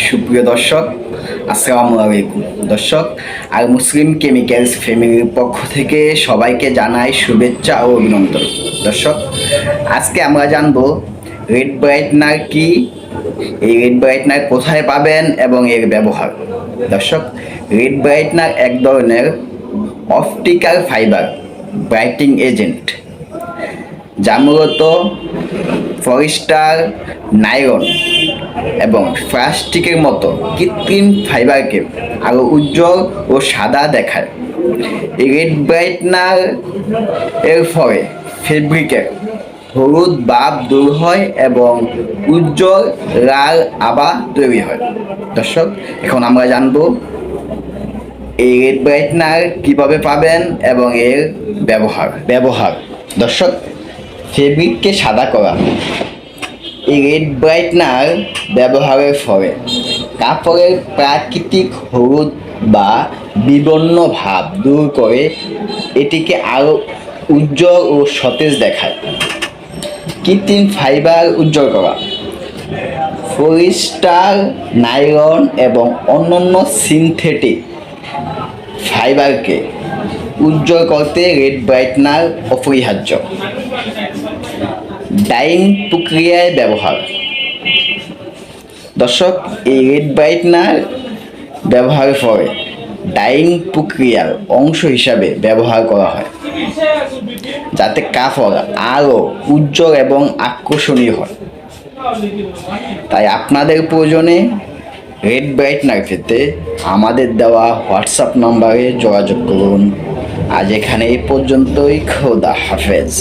সুপ্রিয় দর্শক, আসসালামু আলাইকুম। দর্শক আর মুসলিম কেমিক্যালস ফ্যামিলির পক্ষ থেকে সবাইকে জানাই শুভেচ্ছা ও অভিনন্দন। দর্শক, আজকে আমরা জানব রেড ব্রাইটনার কি, এই রেড ব্রাইটনার কোথায় পাবেন এবং এর ব্যবহার। দর্শক, রেড ব্রাইটনার এক ধরনের অপটিক্যাল ফাইবার ব্রাইটিং এজেন্ট। যা মূলত ফরিস্টার নাইরন এবং প্লাস্টিকের মতো কৃত্রিম ফাইবারকে আরও উজ্জ্বল ও সাদা দেখায়। এই রেড ব্রাইটনার এর ফলে ফেব্রিকের হলুদ বাপ দূর হয় এবং উজ্জ্বল লাল আবা তৈরি হয়। দর্শক, এখন আমরা জানব এই রেড ব্রাইটনার কীভাবে পাবেন এবং এর ব্যবহার। ব্যবহার। দর্শক, ফেব্রিককে সাদা করা। রেড ব্রাইটনার ব্যবহারের ফলে। কাপড়ের প্রাকৃতিক হলুদ বা বিবর্ণ ভাব দূর করে এটিকে আরও উজ্জ্বল ও সতেজ দেখায়। কৃত্রিম ফাইবার উজ্জ্বল করা। ফরিস্টার নাইলন এবং অন্যান্য সিনথেটিক ফাইবারকে উজ্জ্বল করতে রেড ব্রাইটনার অপরিহার্য। ডাইং প্রক্রিয়ায় ব্যবহার। দর্শক, এই রেড ব্রাইটনার ব্যবহারের পরে ডাইং প্রক্রিয়ার অংশ হিসাবে ব্যবহার করা হয়, যাতে কাপড় আরও উজ্জ্বল এবং আকর্ষণীয় হয়। তাই আপনাদের প্রয়োজনে রেড ব্রাইটনার পেতে আমাদের দেওয়া হোয়াটসঅ্যাপ নম্বরে যোগাযোগ করুন। আজ এখানে এই পর্যন্তই। খোদা হাফেজ।